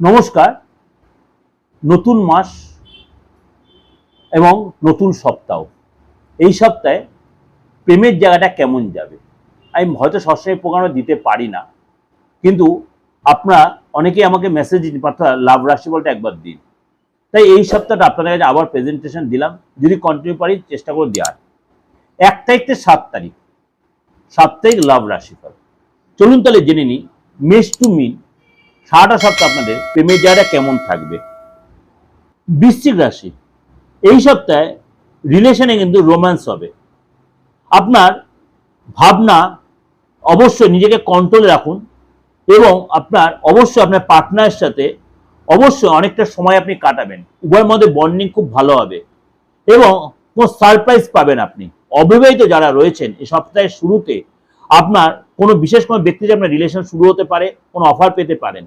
নমস্কার। নতুন মাস এবং নতুন সপ্তাহ। এই সপ্তাহে প্রেমের জায়গাটা কেমন যাবে? আমি হয়তো সবসময় প্রোগ্রামে দিতে পারি না, কিন্তু আপনারা অনেকেই আমাকে মেসেজ পাঠা লাভ রাশি বলটা একবার দিন। তাই এই সপ্তাহটা আপনাদের কাছে আবার প্রেজেন্টেশন দিলাম। যদি কন্টিনিউ পারি, চেষ্টা করে দেওয়ার এক তারিখ থেকে সাত তারিখ। তারিখ লাভ রাশিফল। চলুন তাহলে জেনে নিই। মেষ টু মিন সারাটা সপ্তাহ আপনাদের প্রেমের জায়গাটা কেমন থাকবে? বৃশ্চিক রাশি। এই সপ্তাহে রিলেশনে কিন্তু রোম্যান্স হবে। আপনার ভাবনা অবশ্যই নিজেকে কন্ট্রোলে রাখুন এবং আপনার অবশ্যই আপনার পার্টনারের সাথে অবশ্যই অনেকটা সময় আপনি কাটাবেন। উভয়ের মধ্যে বন্ডিং খুব ভালো হবে এবং কোনো সারপ্রাইজ পাবেন আপনি। অবিবাহিত যারা রয়েছেন এই সপ্তাহের শুরুতে আপনার কোনো বিশেষ কোনো ব্যক্তির আপনার রিলেশন শুরু হতে পারে, কোনো অফার পেতে পারেন।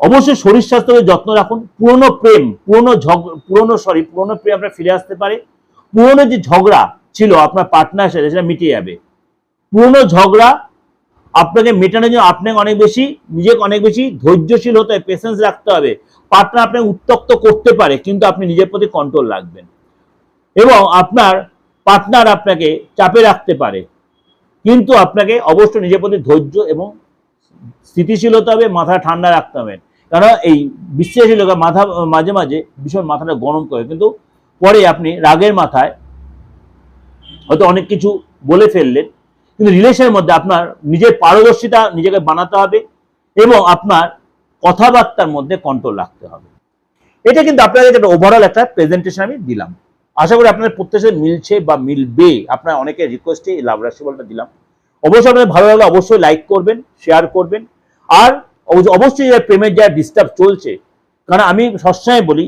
অবশ্যই শরীর স্বাস্থ্যকে যত্ন রাখুন। পুরনো প্রেম, পুরনো পুরনো সরি পুরনো প্রেম আপনার ফিরে আসতে পারে। পুরনো যে ঝগড়া ছিল আপনার পার্টনার সাথে, সেটা মিটে যাবে। পুরনো ঝগড়া আপনাকে মেটানোর জন্য আপনাকে অনেক বেশি, নিজেকে অনেক বেশি ধৈর্যশীল হতে হবে পেশেন্স রাখতে হবে। পার্টনার আপনাকে উত্তক্ত করতে পারে, কিন্তু আপনি নিজের প্রতি কন্ট্রোল রাখবেন। এবং আপনার পার্টনার আপনাকে চাপে রাখতে পারে। কিন্তু আপনাকে অবশ্যই নিজের প্রতি ধৈর্য এবং স্থিতিশীল হতে হবে, মাথা ঠান্ডা রাখতে হবে। কারণ এই বিশ্বাসী লোকের মাথা, মাঝে মাঝে ভীষণ মাথাটা গরম করে। কিন্তু পরে আপনি রাগের মাথায় হয়তো অনেক কিছু বলে ফেললেন, কিন্তু রিলেশনের মধ্যে আপনার নিজের পারদর্শিতা নিজেকে বানাতে হবে এবং আপনার কথাবার্তার মধ্যে কন্ট্রোল রাখতে হবে। এটা কিন্তু আপনাদের একটা ওভারঅল একটা প্রেজেন্টেশন আমি দিলাম। আশা করি আপনাদের প্রত্যেকের সাথে মিলছে বা মিলবে। আপনার অনেকের রিকোয়েস্টে এই লাভ রাশি বলটা দিলাম। অবশ্যই আপনাদের ভালো লাগলে অবশ্যই লাইক করবেন শেয়ার করবেন। আর অবশ্যই প্রেমের যা ডিস্টার্ব চলছে, কারণ আমি সবসময় বলি,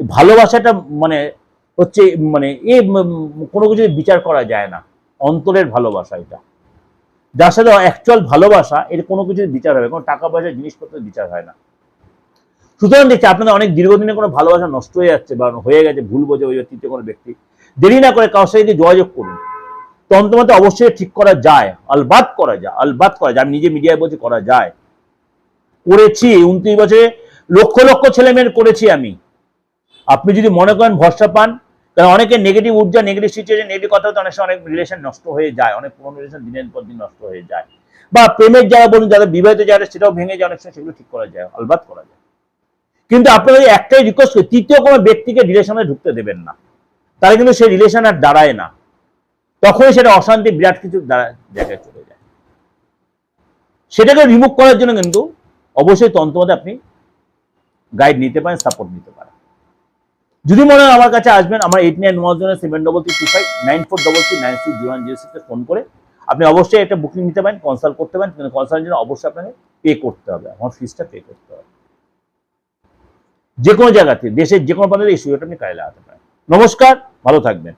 ভালোবাসাটা মানে হচ্ছে মানে এ কোনো কিছু বিচার করা যায় না। অন্তরের ভালোবাসা এটা। যার সাথে অ্যাকচুয়াল ভালোবাসা, এর কোনো কিছু বিচার হবে কোনো টাকা পয়সা জিনিসপত্রের বিচার হয় না। সুতরাং দেখছি আপনাদের অনেক দীর্ঘদিনে কোনো ভালোবাসা নষ্ট হয়ে যাচ্ছে বা হয়ে গেছে, ভুল বোঝে ওই তৃতীয় কোনো ব্যক্তি। দেরি না করে কারোর সাথে গিয়ে যোগাযোগ করুন। তন্ত্রমতে অবশ্যই ঠিক করা যায়, আলবাত করা যায়, আলবাত করা যায়। আমি নিজে মিডিয়ায় বলছি করা যায়। করেছি উনত্রিশ বছরে, লক্ষ লক্ষ ছেলে মেয়ের করেছি আমি। আপনি যদি মনে করেন ভরসা পান, কারণ অনেকে নেগেটিভ ঊর্জা নেগেটিভ সিচুয়েশন নেগেটিভ কথা অনেক সময় অনেক রিলেশন নষ্ট হয়ে যায়, অনেক পুরনো রিলেশন দিনের পর দিন নষ্ট হয়ে যায়। বা প্রেমের যারা বলুন যাদের বিবাহিত জায়গা সেটাও ভেঙে যায়, অনেক সময় সেগুলো ঠিক করা যায়, আলবাত করা যায়। কিন্তু আপনাদের একটাই রিকোয়েস্ট করি তৃতীয় কোনো ব্যক্তিকে রিলেশনে ঢুকতে দেবেন না। তাহলে কিন্তু সেই রিলেশন আর দাঁড়ায় না। তখনই সেটা অশান্তি, বিরাট কিছু জায়গায় চলে যায়। সেটাকে রিমুভ করার জন্য কিন্তু অবশ্যই তন্ত্রমতে আপনি গাইড নিতে পারেন সাপোর্ট নিতে পারেন। যদি মনে হয় আমার কাছে আসবেন, আমার eight nine one zero seven double three two five nine four double three nine six zero one zero সিক্সে ফোন করে আপনি অবশ্যই একটা বুকিং নিতে পারেন কনসাল্ট করতে পারেন। কিন্তু কনসাল্টের জন্য অবশ্যই আপনাকে পে করতে হবে। আমার ফিসটা পে করতে হবে। যে কোনো জায়গাতে, দেশের যে কোনো প্রান্তে এই সুযোগটা আপনি কাজে লাগাতে পারেন। নমস্কার, ভালো থাকবেন।